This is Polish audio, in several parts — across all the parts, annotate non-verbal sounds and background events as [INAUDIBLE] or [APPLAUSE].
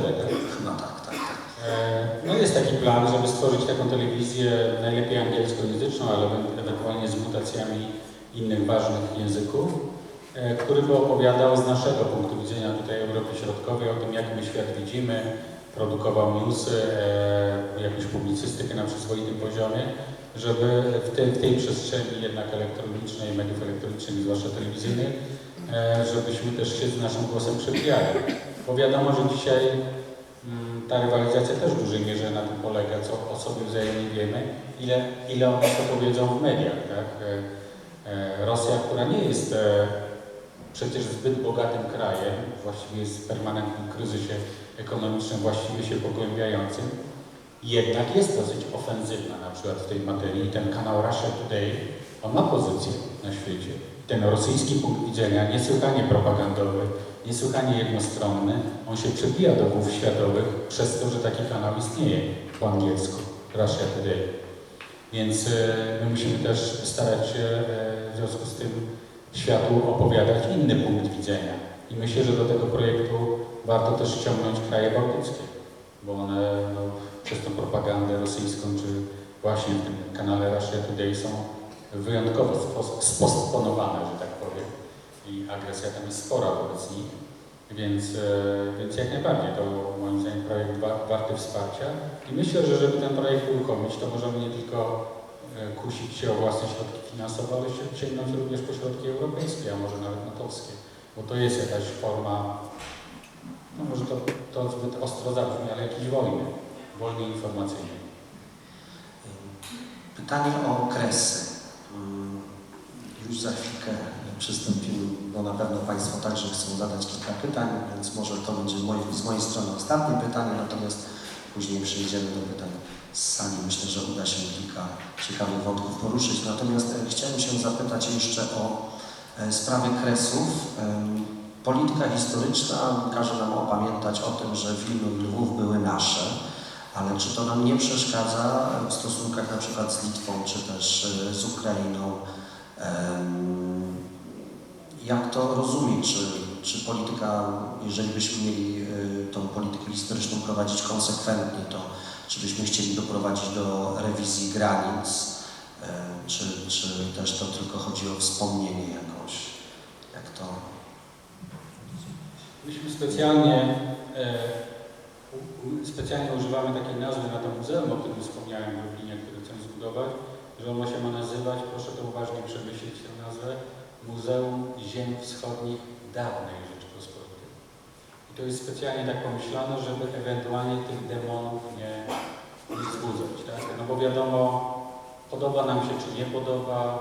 4, tak? Chyba tak, tak, tak. E, No jest taki plan, żeby stworzyć taką telewizję najlepiej angielskojęzyczną, ale ewen- ewentualnie z mutacjami innych ważnych języków, e, który by opowiadał z naszego punktu widzenia tutaj Europy Środkowej o tym, jak my świat widzimy, produkował newsy, e, jakąś publicystykę na przyzwoitym poziomie, żeby w tej, w tej przestrzeni jednak elektronicznej, mediów elektronicznych, zwłaszcza telewizyjnych, żebyśmy też się z naszym głosem przebijali. Bo wiadomo, że dzisiaj Mm, ta rywalizacja też w dużej mierze na tym polega, co o sobie wzajemnie wiemy, ile, ile one powiedzą w mediach. Tak? E, e, Rosja, która nie jest e, przecież zbyt bogatym krajem, właściwie jest w permanentnym kryzysie ekonomicznym, właściwie się pogłębiającym, jednak jest dosyć ofensywna na przykład w tej materii. Ten kanał Russia Today, on ma pozycję na świecie. Ten rosyjski punkt widzenia, niesłychanie propagandowy, niesłychanie jednostronny, on się przebija do głów światowych przez to, że taki kanał istnieje po angielsku, Russia Today. Więc e, my musimy też starać się e, w związku z tym światu opowiadać inny punkt widzenia. I myślę, że do tego projektu warto też ściągnąć kraje bałtyckie, bo one no, przez tą propagandę rosyjską, czy właśnie w tym kanale Russia Today są wyjątkowo spos- spostponowane, że tak powiem. I agresja tam jest spora wobec nich. Więc, e, więc jak najbardziej to moim zdaniem projekt wa- warty wsparcia. I myślę, że żeby ten projekt uruchomić, to możemy nie tylko e, kusić się o własne środki finansowe, ale się sięgnąć również po środki europejskie, a może nawet natowskie. Bo to jest jakaś forma, no może to, to zbyt ostro zabrzmi, ale jakiejś wojny, wojny informacyjnej. Pytanie o okresy. Już za chwilkę przystąpimy, bo na pewno Państwo także chcą zadać kilka pytań, więc może to będzie z mojej strony ostatnie pytanie, natomiast później przejdziemy do pytań z sali. Myślę, że uda się kilka ciekawych wątków poruszyć. Natomiast e, chciałem się zapytać jeszcze o e, sprawę kresów. Polityka historyczna każe nam opamiętać o tym, że filmy Lwów były nasze. Ale czy to nam nie przeszkadza w stosunkach na przykład z Litwą, czy też e, z Ukrainą? Jak to rozumieć? Czy, czy polityka, jeżeli byśmy mieli e, tą politykę historyczną prowadzić konsekwentnie, to czy byśmy chcieli doprowadzić do rewizji granic? Czy, czy też to tylko chodzi o wspomnienie jakoś? Jak to? Myśmy specjalnie, e, specjalnie używamy takiej nazwy na to muzeum, o którym wspomniałem w Lublinie, które chcę zbudować, że ono się ma nazywać, proszę to uważnie przemyśleć tę nazwę, Muzeum Ziem Wschodnich Dawnej Rzeczypospolitej. I to jest specjalnie tak pomyślane, żeby ewentualnie tych demonów nie, wzbudzać, tak? No bo wiadomo, podoba nam się czy nie podoba,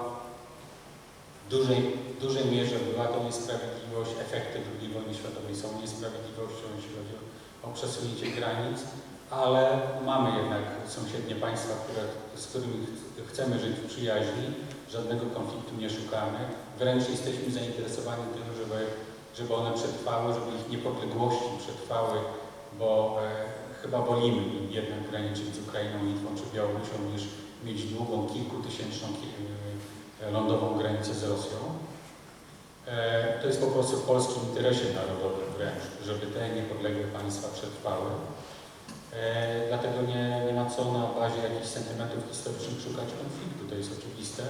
w dużej, w dużej mierze była to niesprawiedliwość, efekty II wojny światowej są niesprawiedliwością, jeśli chodzi o przesunięcie granic, ale mamy jednak sąsiednie państwa, które, z którymi ch- chcemy żyć w przyjaźni, żadnego konfliktu nie szukamy, wręcz jesteśmy zainteresowani tym, żeby, żeby one przetrwały, żeby ich niepodległości przetrwały, bo e, chyba wolimy jednak graniczyć z Ukrainą, Litwą czy Białorusią niż mieć długą, kilkutysięczną ki- e, lądową granicę z Rosją. E, To jest po prostu w polskim interesie narodowym wręcz, żeby te niepodległe państwa przetrwały. E, Dlatego nie, nie ma co na bazie jakichś sentymentów historycznych szukać konfliktu, to jest oczywiste.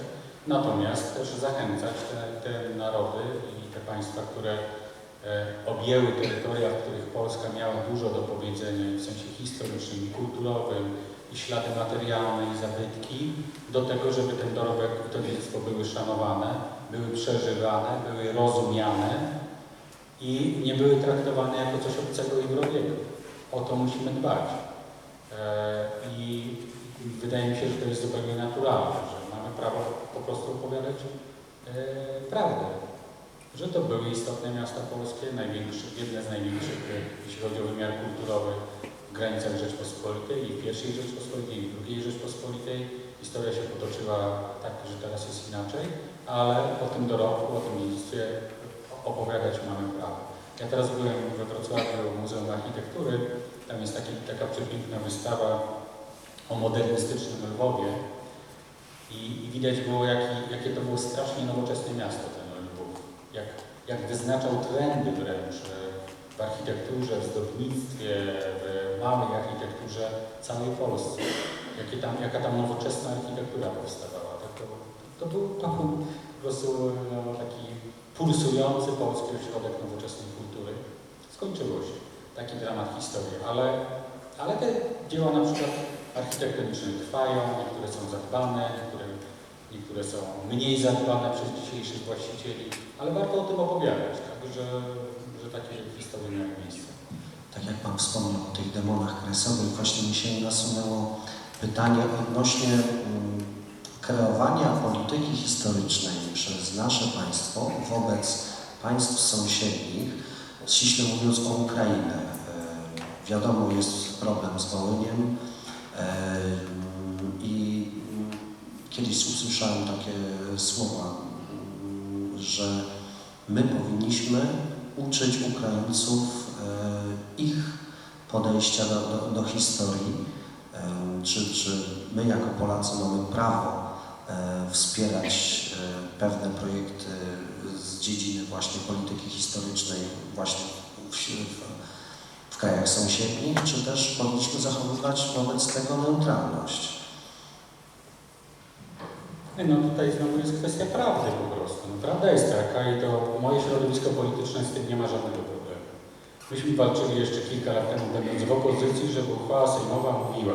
Natomiast też zachęcać te, te narody i te państwa, które e, objęły terytoria, w których Polska miała dużo do powiedzenia w sensie historycznym i kulturowym, i ślady materialne, i zabytki, do tego, żeby ten dorobek i to dziedzictwo były szanowane, były przeżywane, były rozumiane i nie były traktowane jako coś obcego i wrogiego. O to musimy dbać. E, I wydaje mi się, że to jest zupełnie naturalne, że mamy prawo po prostu opowiadać e, prawdę. Że to były istotne miasta polskie, jedne z największych, jeśli chodzi o wymiar kulturowy w granicach Rzeczpospolitej i w pierwszej Rzeczpospolitej i w drugiej Rzeczpospolitej. Historia się potoczyła tak, że teraz jest inaczej, ale o tym dorobku, o tym dziedzictwie opowiadać mamy prawo. Ja teraz byłem we Wrocławiu Muzeum Architektury, tam jest taki, taka przepiękna wystawa o modernistycznym Lwowie i, i widać było, jaki, jakie to było strasznie nowoczesne miasto ten Lwów. Jak, jak wyznaczał trendy wręcz w architekturze, w zdobnictwie, w małej architekturze całej Polsce. Jakie tam, jaka tam nowoczesna architektura powstawała. Tak, to, to, był, to po prostu no, taki pulsujący polski ośrodek nowoczesnej kultury. Skończyło się. Taki dramat historii, ale, ale te dzieła na przykład architektoniczne trwają, niektóre są zadbane, niektóre, niektóre są mniej zadbane przez dzisiejszych właścicieli, ale warto o tym opowiadać, tak, że, że takie historie miały miejsce. Tak jak Pan wspomniał o tych demonach kresowych, właśnie mi się nasunęło pytanie odnośnie mm, kreowania polityki historycznej przez nasze państwo wobec państw sąsiednich, ściśle mówiąc o Ukrainę. E, Wiadomo, jest problem z Wołyniem e, i kiedyś usłyszałem takie słowa, że my powinniśmy uczyć Ukraińców e, ich podejścia do, do, do historii. Czy, czy my jako Polacy mamy prawo wspierać e, pewne projekty z dziedziny właśnie polityki historycznej właśnie w, w, w krajach sąsiednich, czy też powinniśmy zachowywać wobec tego neutralność? No tutaj znowu jest kwestia prawdy po prostu. No, prawda jest taka i to moje środowisko polityczne z tym nie ma żadnego problemu. Myśmy walczyli jeszcze kilka lat temu, będąc w opozycji, żeby uchwała sejmowa mówiła,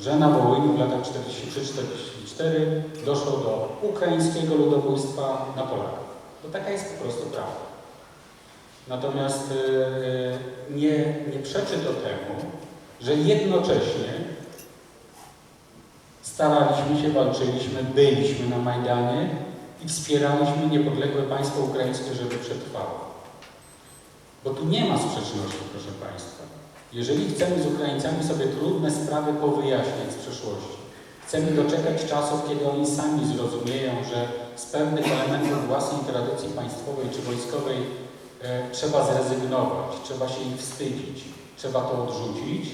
że na Wołyniu w latach 43-44 doszło do ukraińskiego ludobójstwa na Polakach. To taka jest po prostu prawda. Natomiast yy, nie, nie przeczy to temu, że jednocześnie staraliśmy się, walczyliśmy, byliśmy na Majdanie i wspieraliśmy niepodległe państwo ukraińskie, żeby przetrwało. Bo tu nie ma sprzeczności, proszę Państwa. Jeżeli chcemy z Ukraińcami sobie trudne sprawy powyjaśniać z przeszłości, chcemy doczekać czasów, kiedy oni sami zrozumieją, że z pewnych elementów własnej tradycji państwowej czy wojskowej e, trzeba zrezygnować, trzeba się ich wstydzić, trzeba to odrzucić,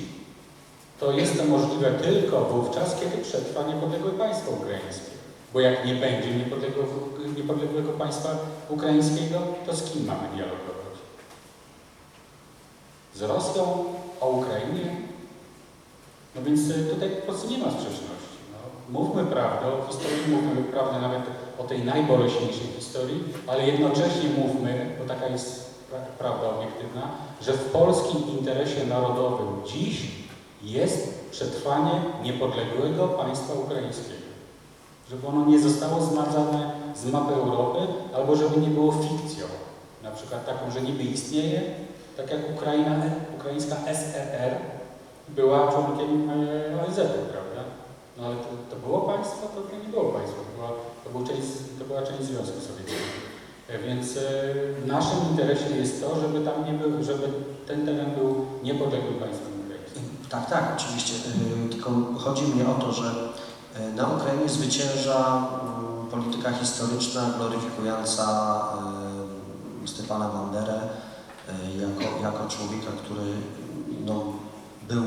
to jest to możliwe tylko wówczas, kiedy przetrwa niepodległe państwo ukraińskie. Bo jak nie będzie niepodległego, niepodległego państwa ukraińskiego, to z kim mamy dialogować? Z Rosją o Ukrainie? No więc y, tutaj po prostu nie ma sprzeczności. No, mówmy prawdę o historii, mówmy prawdę nawet o tej najboleśniejszej historii, ale jednocześnie mówmy, bo taka jest pra- prawda obiektywna, że w polskim interesie narodowym dziś jest przetrwanie niepodległego państwa ukraińskiego. Żeby ono nie zostało zmazane z mapy Europy, albo żeby nie było fikcją. Na przykład taką, że niby istnieje, tak jak Ukraina, ukraińska SRR była członkiem e, ONZ-u, prawda? No ale to, to było państwo, to, nie było państwo, to była, to, był część, to była część Związku Sowieckiego. E, Więc e, w naszym interesie jest to, żeby tam nie był, żeby ten teren był niepodległym państwem ukraińskim. Tak, tak, oczywiście. Tylko chodzi mi o to, że na Ukrainie zwycięża yy, polityka historyczna gloryfikująca Stefana Banderę jako, jako człowieka, który no, był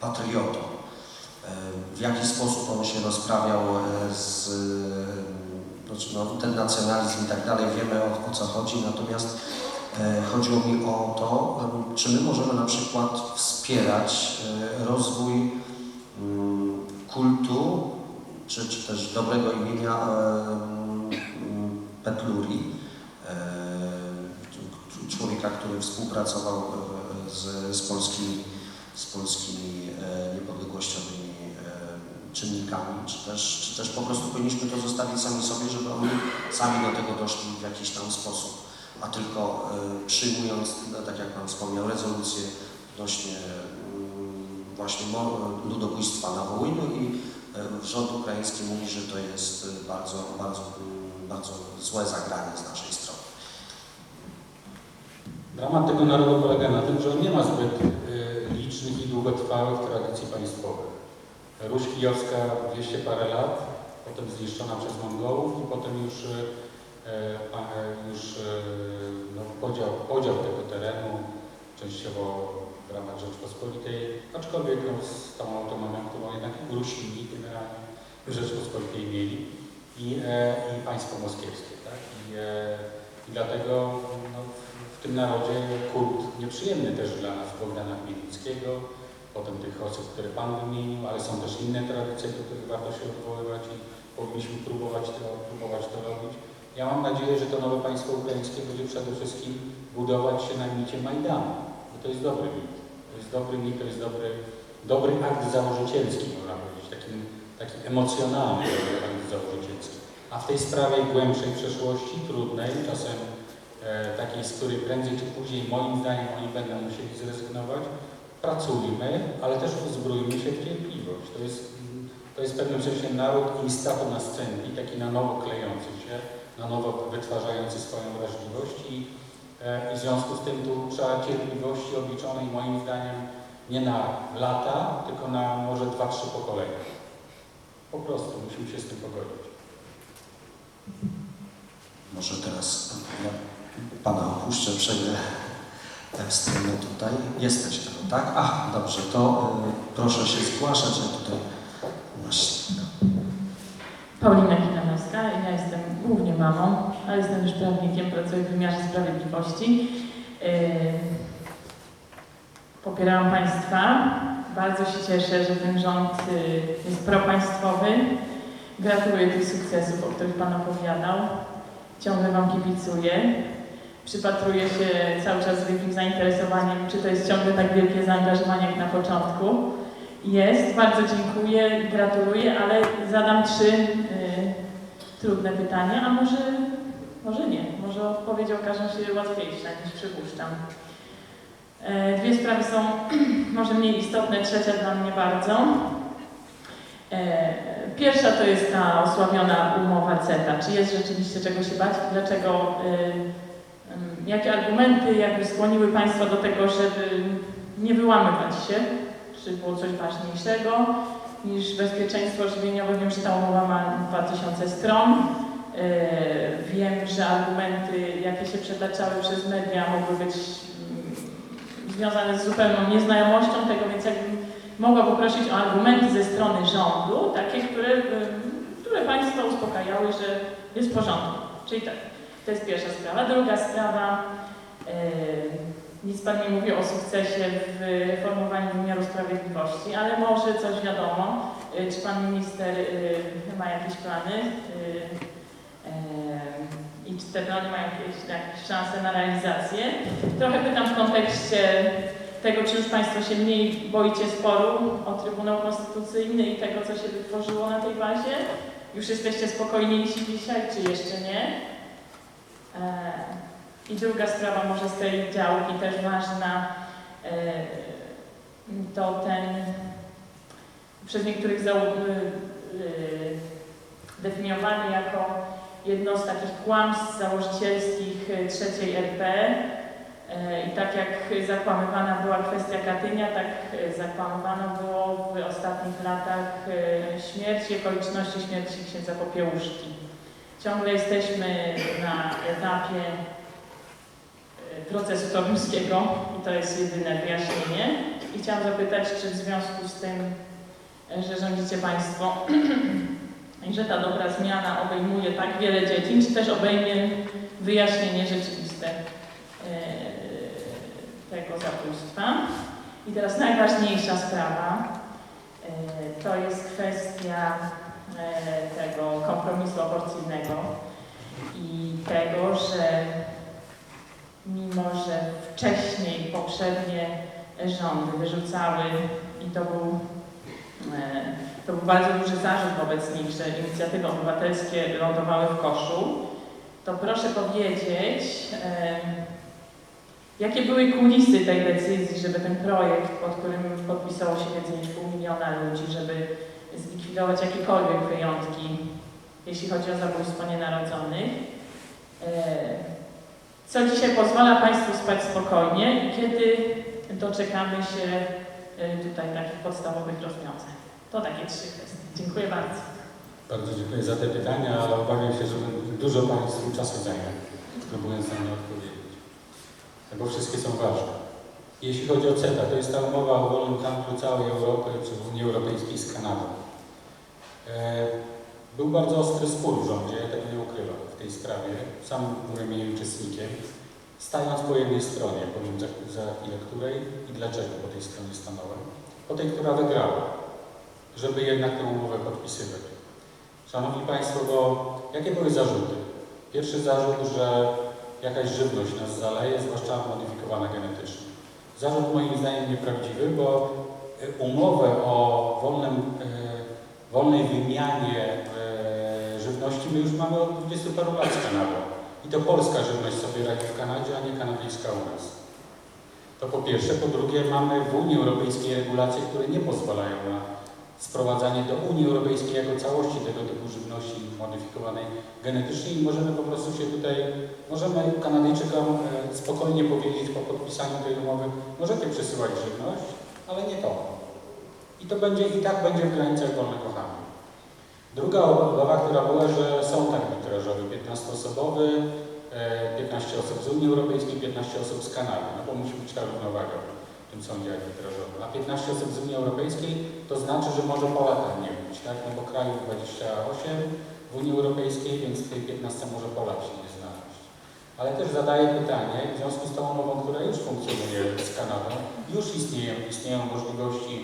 patriotą. Yy, W jaki sposób on się rozprawiał yy, z no, ten nacjonalizm i tak dalej, wiemy o, o co chodzi, natomiast E, Chodziło mi o to, czy my możemy na przykład wspierać e, rozwój mm, kultu, czy, czy też dobrego imienia em, człowieka, który współpracował e, z, z polskimi, z polskimi e, niepodległościowymi e, czynnikami, czy też, czy też po prostu powinniśmy to zostawić sami sobie, żeby oni sami do tego doszli w jakiś tam sposób a tylko przyjmując, no, tak jak Pan wspomniał, rezolucję odnośnie mm, właśnie ludobójstwa na Wołyniu i rząd ukraiński mówi, że to jest bardzo, bardzo, bardzo złe zagranie z naszej. Dramat tego narodu polega na tym, że on nie ma zbyt y, licznych i długotrwałych tradycji państwowych. Ruś kijowska 200 parę lat, potem zniszczona przez Mongołów i potem już, y, e, e, już y, no, podział, podział tego terenu częściowo w ramach Rzeczpospolitej, aczkolwiek no, z tą autonomią, którą jednak Rusini generalnie w Rzeczpospolitej mieli i, e, i państwo moskiewskie. Tak? I, I dlatego no, w, tym narodzie kult nieprzyjemny też dla nas, Bogdana Chmielnickiego, potem tych osób, które Pan wymienił, ale są też inne tradycje, do których warto się odwoływać i powinniśmy próbować to, próbować to robić. Ja mam nadzieję, że to nowe państwo ukraińskie będzie przede wszystkim budować się na micie Majdanu, bo to jest dobry mit. To jest dobry mit, to jest dobry, dobry akt założycielski, można powiedzieć, taki, taki emocjonalny akt założycielski. A w tej sprawie głębszej przeszłości, trudnej, czasem takiej, z której prędzej czy później, moim zdaniem, oni będą musieli zrezygnować, pracujmy, ale też uzbrójmy się w cierpliwość. To jest, to jest w pewnym sensie naród instatu na scenki, taki na nowo klejący się, na nowo wytwarzający swoją wrażliwość i, e, i w związku z tym tu trzeba cierpliwości obliczonej moim zdaniem nie na lata, tylko na może dwa, trzy pokolenia. Po prostu musimy się z tym pogodzić. Może teraz Pana opuszczę, przejdę tę stronę tutaj. Jesteś tam, tak? Ach, dobrze, to y, proszę się zgłaszać, ja tutaj właśnie. Paulina Kilanowska, ja jestem głównie mamą, ale jestem też prawnikiem, pracuję w wymiarze sprawiedliwości. Yy, Popierałam Państwa. Bardzo się cieszę, że ten rząd yy, jest propaństwowy. Gratuluję tych sukcesów, o których Pan opowiadał. Ciągle Wam kibicuję. Przypatruję się cały czas z wielkim zainteresowaniem, czy to jest ciągle tak wielkie zaangażowanie jak na początku. Jest, bardzo dziękuję, gratuluję, ale zadam trzy y, trudne pytania, a może, może nie, może odpowiedzi okażą się łatwiejsze niż przypuszczam. E, dwie sprawy są [CLEARS THROAT] może mniej istotne, trzecia dla mnie bardzo. E, pierwsza to jest ta osławiona umowa CETA. Czy jest rzeczywiście czego się bać? Dlaczego, y, jakie argumenty jakby skłoniły Państwa do tego, żeby nie wyłamywać się czy było coś ważniejszego niż bezpieczeństwo żywieniowe. Wiem, że ta umowa ma 2000 stron. Wiem, że argumenty, jakie się przetaczały przez media, mogły być związane z zupełną nieznajomością tego, więc jakbym mogła poprosić o argumenty ze strony rządu, takie, które, które Państwa uspokajały, że jest w porządku. Czyli tak, to jest pierwsza sprawa. Druga sprawa, yy, nic Pan nie mówi o sukcesie w reformowaniu wymiaru sprawiedliwości, ale może coś wiadomo. Y, Czy Pan Minister y, ma jakieś plany? I czy te plany mają jakieś, jakieś szanse na realizację? Trochę pytam w kontekście tego, czy już Państwo się mniej boicie sporu o Trybunał Konstytucyjny i tego, co się wytworzyło na tej bazie? Już jesteście spokojniejsi dzisiaj, czy jeszcze nie? E, i druga sprawa może z tej działki też ważna, e, to ten przez niektórych y, definiowany jako jedno z takich kłamstw założycielskich trzeciej RP. E, I tak jak zakłamywana była kwestia Katynia, tak zakłamywana było w ostatnich latach y, śmierci, okoliczności śmierci księdza Popiełuszki. Ciągle jesteśmy na etapie procesu toruńskiego i to jest jedyne wyjaśnienie. I chciałam zapytać, czy w związku z tym, że rządzicie Państwo i [CLEARS THROAT] że ta dobra zmiana obejmuje tak wiele dziedzin, czy też obejmie wyjaśnienie rzeczywiste e, tego zabójstwa. I teraz najważniejsza sprawa e, to jest kwestia e, tego kompromisu aborcyjnego i tego, że mimo że wcześniej poprzednie rządy wyrzucały i to był, e, to był bardzo duży zarzut wobec nich, że inicjatywy obywatelskie lądowały w koszu, to proszę powiedzieć, e, jakie były kulisy tej decyzji, żeby ten projekt, pod którym podpisało się więcej niż pół miliona ludzi, żeby zlikwidować jakiekolwiek wyjątki, jeśli chodzi o zabójstwo nienarodzonych. E, co dzisiaj pozwala Państwu spać spokojnie i kiedy doczekamy się y, tutaj takich podstawowych rozwiązań. To takie trzy kwestie. Dziękuję bardzo. Bardzo dziękuję za te pytania, ale obawiam się, że dużo Państwu czasu zajmę, próbując na nie odpowiedzieć. Bo wszystkie są ważne. Jeśli chodzi o CETA, to jest ta umowa o wolnym handlu całej Europy, czy Unii Europejskiej z Kanadą. E, Był bardzo ostry spór w rządzie, ja tego nie ukrywam, w tej sprawie. Sam byłem jej uczestnikiem. Stając po jednej stronie, powiem za, za chwilę której i dlaczego po tej stronie stanąłem. Po tej, która wygrała, żeby jednak tę umowę podpisywać. Szanowni Państwo, bo jakie były zarzuty? Pierwszy zarzut, że jakaś żywność nas zaleje, zwłaszcza modyfikowana genetycznie. Zarzut moim zdaniem nieprawdziwy, bo e, umowę o wolnym, e, wolnej wymianie e, żywności my już mamy od 20 paru lat z Kanadą. I to polska żywność sobie radzi w Kanadzie, a nie kanadyjska u nas. To po pierwsze. Po drugie, mamy w Unii Europejskiej regulacje, które nie pozwalają na sprowadzanie do Unii Europejskiej jako całości tego typu żywności modyfikowanej genetycznie i możemy po prostu się tutaj, możemy Kanadyjczykom e, spokojnie powiedzieć po podpisaniu tej umowy, możecie przesyłać żywność, ale nie to. I to będzie, i tak będzie w granicach wolnego handlu. Druga obawa, która była, że są tak arbitrażowy, 15-osobowy, e, 15 osób z Unii Europejskiej, 15 osób z Kanady, no bo musi być ta równowaga w tym sądzie arbitrażowym. A 15 osób z Unii Europejskiej to znaczy, że może po latach nie być, tak? No bo krajów 28 w Unii Europejskiej, więc w tej 15 może Polak się nie znaleźć. Ale też zadaję pytanie, w związku z tą umową, która już funkcjonuje z Kanadą, już istnieją, istnieją możliwości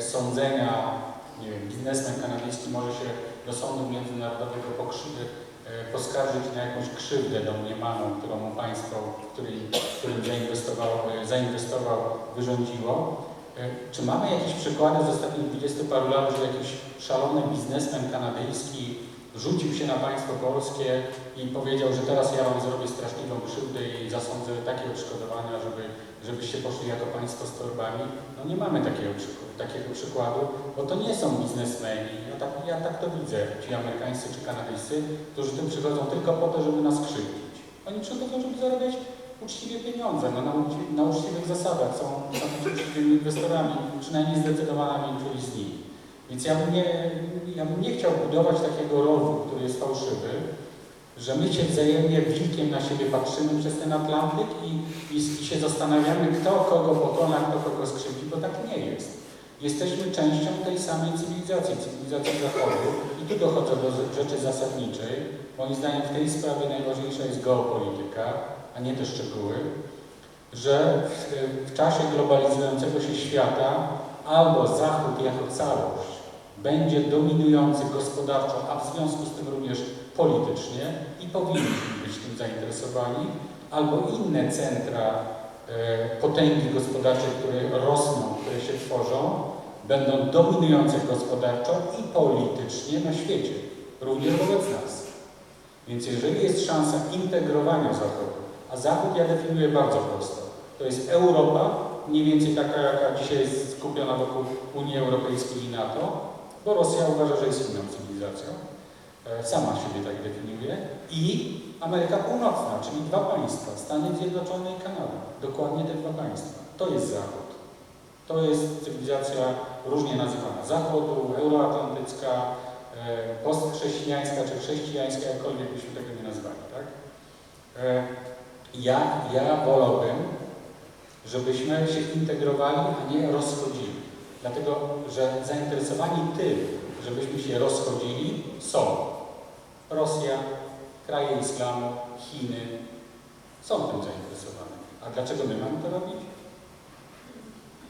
sądzenia, nie wiem, biznesmen kanadyjski może się do sądu międzynarodowego pokrzy- e, poskarżyć na jakąś krzywdę domniemaną, którą mu państwo, w której, w którym zainwestował, e, zainwestował, wyrządziło. E, Czy mamy jakieś przykłady z ostatnich 20 paru lat, że jakiś szalony biznesmen kanadyjski rzucił się na państwo polskie i powiedział, że teraz ja wam zrobię straszliwą krzywdę i zasądzę takie odszkodowania, żeby, żebyście poszli jako państwo z torbami? No nie mamy takiego, takiego przykładu, bo to nie są biznesmeni. Ja tak, ja tak to widzę, ci amerykańscy czy kanadyjscy, którzy tu przychodzą tylko po to, żeby nas krzywdzić. Oni przychodzą, żeby zarabiać uczciwie pieniądze, no, na, na uczciwych zasadach, są, są uczciwymi inwestorami, przynajmniej zdecydowana większość z nich. Więc ja bym, nie, ja bym nie chciał budować takiego rowu, który jest fałszywy, że my się wzajemnie wilkiem na siebie patrzymy przez ten Atlantyk i, i, i się zastanawiamy, kto kogo pokona, kto kogo skrzywdzi, bo tak nie jest. Jesteśmy częścią tej samej cywilizacji, cywilizacji Zachodu i tu dochodzę do rzeczy zasadniczej. Moim zdaniem w tej sprawie najważniejsza jest geopolityka, a nie te szczegóły, że w, w czasie globalizującego się świata albo Zachód jako całość będzie dominujący gospodarczo, a w związku z tym również politycznie i powinniśmy być tym zainteresowani, albo inne centra e, potęgi gospodarczej, które rosną, które się tworzą, będą dominujące gospodarczo i politycznie na świecie, również wobec nas. Więc jeżeli jest szansa integrowania Zachodu, a Zachód ja definiuję bardzo prosto, to jest Europa, mniej więcej taka, jaka dzisiaj jest skupiona wokół Unii Europejskiej i NATO, bo Rosja uważa, że jest inną cywilizacją, e, sama siebie tak definiuje, i Ameryka Północna, czyli dwa państwa, Stany Zjednoczone i Kanada. Dokładnie te dwa państwa. To jest Zachód. To jest cywilizacja różnie nazywana Zachodu, euroatlantycka, e, postchrześcijańska czy chrześcijańska, jakkolwiek byśmy tego nie nazwali. Tak? E, Ja, ja wolałbym, żebyśmy się integrowali, a nie rozchodzili. Dlatego, że zainteresowani tym, żebyśmy się rozchodzili, są Rosja, kraje islamu, Chiny. Są tym zainteresowane. A dlaczego my mamy to robić?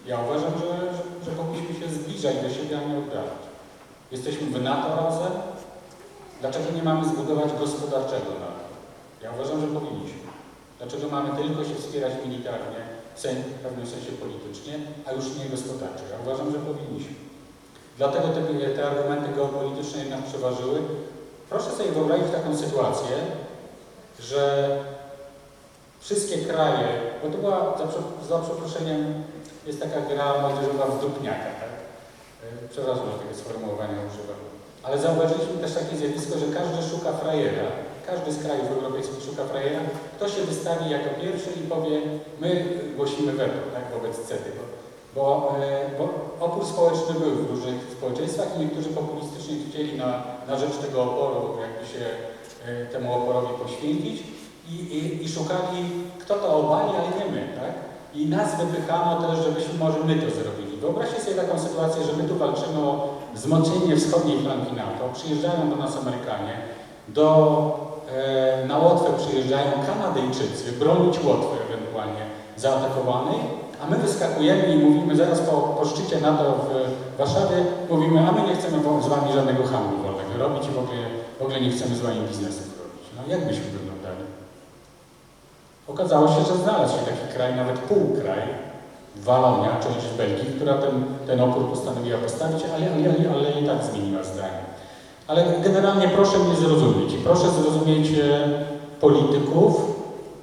Ja uważam, że, że, powinniśmy się zbliżać do siebie, a nie oddalać. Jesteśmy w NATO razem. Dlaczego nie mamy zbudować gospodarczego NATO? Ja uważam, że powinniśmy. Dlaczego mamy tylko się wspierać militarnie, w pewnym sensie politycznie, a już nie gospodarczo? Ja uważam, że powinniśmy. Dlatego te, te argumenty geopolityczne jednak przeważyły. Proszę sobie wyobrazić taką sytuację, że wszystkie kraje, bo to była, za, za przeproszeniem, jest taka gra młodzieżowa w dupniaka, tak? E, Przepraszam, że tego sformułowania używam. Ale zauważyliśmy też takie zjawisko, że każdy szuka frajera, każdy z krajów europejskich szuka frajera, kto się wystawi jako pierwszy i powie, my głosimy weto tak, wobec CETY, bo, e, bo opór społeczny był w różnych społeczeństwach i niektórzy populistycznie chcieli na, na rzecz tego oporu jakby się e, temu oporowi poświęcić i, i, i szukali, kto to obali, ale nie my, tak? I nas wypychano też, żebyśmy może my to zrobili. Wyobraźcie sobie taką sytuację, że my tu walczymy o wzmocnienie wschodniej flanki NATO, przyjeżdżają do nas Amerykanie, do, na Łotwę przyjeżdżają Kanadyjczycy, bronić Łotwy ewentualnie zaatakowanej, a my wyskakujemy i mówimy zaraz po, po szczycie NATO w Warszawie, mówimy, a my nie chcemy z Wami żadnego handlu wolnego robić i w ogóle, w ogóle nie chcemy z Wami biznesów robić. No jak byśmy wyglądali? Okazało się, że znalazł się taki kraj, nawet półkraj, Walonia, część Belgii, która ten, ten opór postanowiła postawić, ale, ale, ale i tak zmieniła zdanie. Ale generalnie proszę mnie zrozumieć i proszę zrozumieć e, polityków,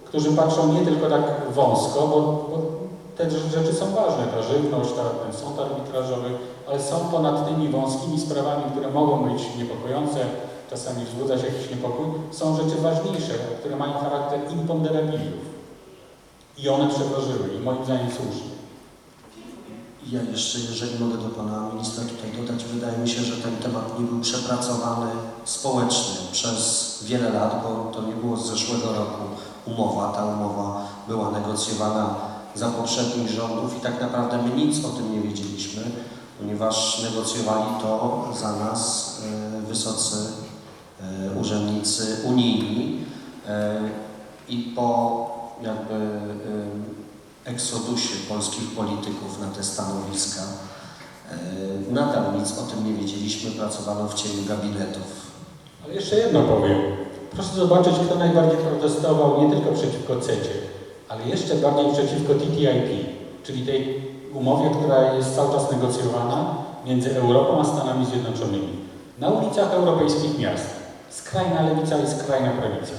którzy patrzą nie tylko tak wąsko, bo, bo te rze- rzeczy są ważne, ta żywność, ta, ten sąd arbitrażowy, ale są ponad tymi wąskimi sprawami, które mogą być niepokojące, czasami wzbudzać jakiś niepokój, są rzeczy ważniejsze, które mają charakter imponderabiliów. I one przeważyły i moim zdaniem słusznie. Ja jeszcze, jeżeli mogę do Pana Ministra tutaj dodać, wydaje mi się, że ten temat nie był przepracowany społecznie przez wiele lat, bo to nie było z zeszłego roku umowa. Ta umowa była negocjowana za poprzednich rządów i tak naprawdę my nic o tym nie wiedzieliśmy, ponieważ negocjowali to za nas e, wysocy e, urzędnicy unijni e, i po jakby eksodusie polskich polityków na te stanowiska. E, Nadal nic o tym nie wiedzieliśmy, pracowano w cieniu gabinetów. Ale jeszcze jedno powiem. Proszę zobaczyć, kto najbardziej protestował nie tylko przeciwko CECie, ale jeszcze bardziej przeciwko TTIP, czyli tej umowie, która jest cały czas negocjowana między Europą a Stanami Zjednoczonymi. Na ulicach europejskich miast. Skrajna lewica i skrajna prawica.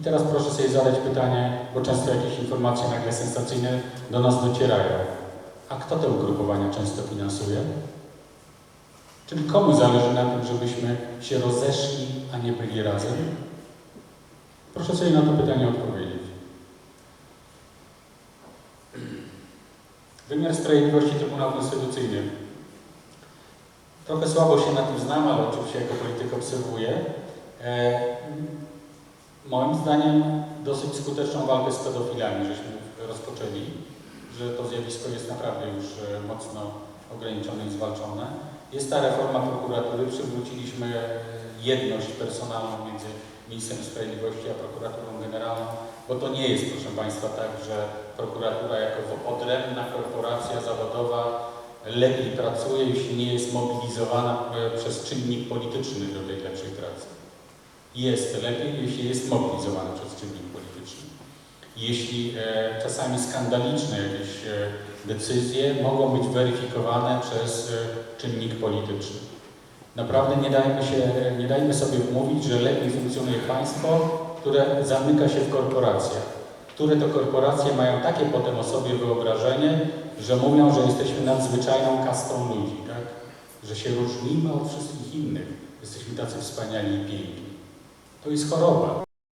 I teraz proszę sobie zadać pytanie, bo często jakieś informacje nagle sensacyjne do nas docierają. A kto te ugrupowania często finansuje? Czyli komu zależy na tym, żebyśmy się rozeszli, a nie byli razem? Proszę sobie na to pytanie odpowiedzieć. Wymiar sprawiedliwości Trybunał Konstytucyjny. Trochę słabo się na tym znam, ale oczywiście jako polityk obserwuję. E, moim zdaniem dosyć skuteczną walkę z pedofilami żeśmy rozpoczęli, że to zjawisko jest naprawdę już e, mocno ograniczone i zwalczone. Jest ta reforma prokuratury, przywróciliśmy jedność personalną między ministrem sprawiedliwości a prokuraturą generalną, bo to nie jest, proszę Państwa, tak, że prokuratura jako odrębna korporacja zawodowa lepiej pracuje, jeśli nie jest mobilizowana e, przez czynnik polityczny do tej lepszej pracy. Jest lepiej, jeśli jest mobilizowana przez czynnik polityczny. Jeśli e, czasami skandaliczne jakieś e, decyzje mogą być weryfikowane przez e, czynnik polityczny. Naprawdę nie dajmy, się, nie dajmy sobie wmówić, że lepiej funkcjonuje państwo, które zamyka się w korporacjach, które to korporacje mają takie potem o sobie wyobrażenie, że mówią, że jesteśmy nadzwyczajną kastą ludzi, tak? że się różnimy od wszystkich innych, jesteśmy tacy wspaniali i piękni. To jest choroba.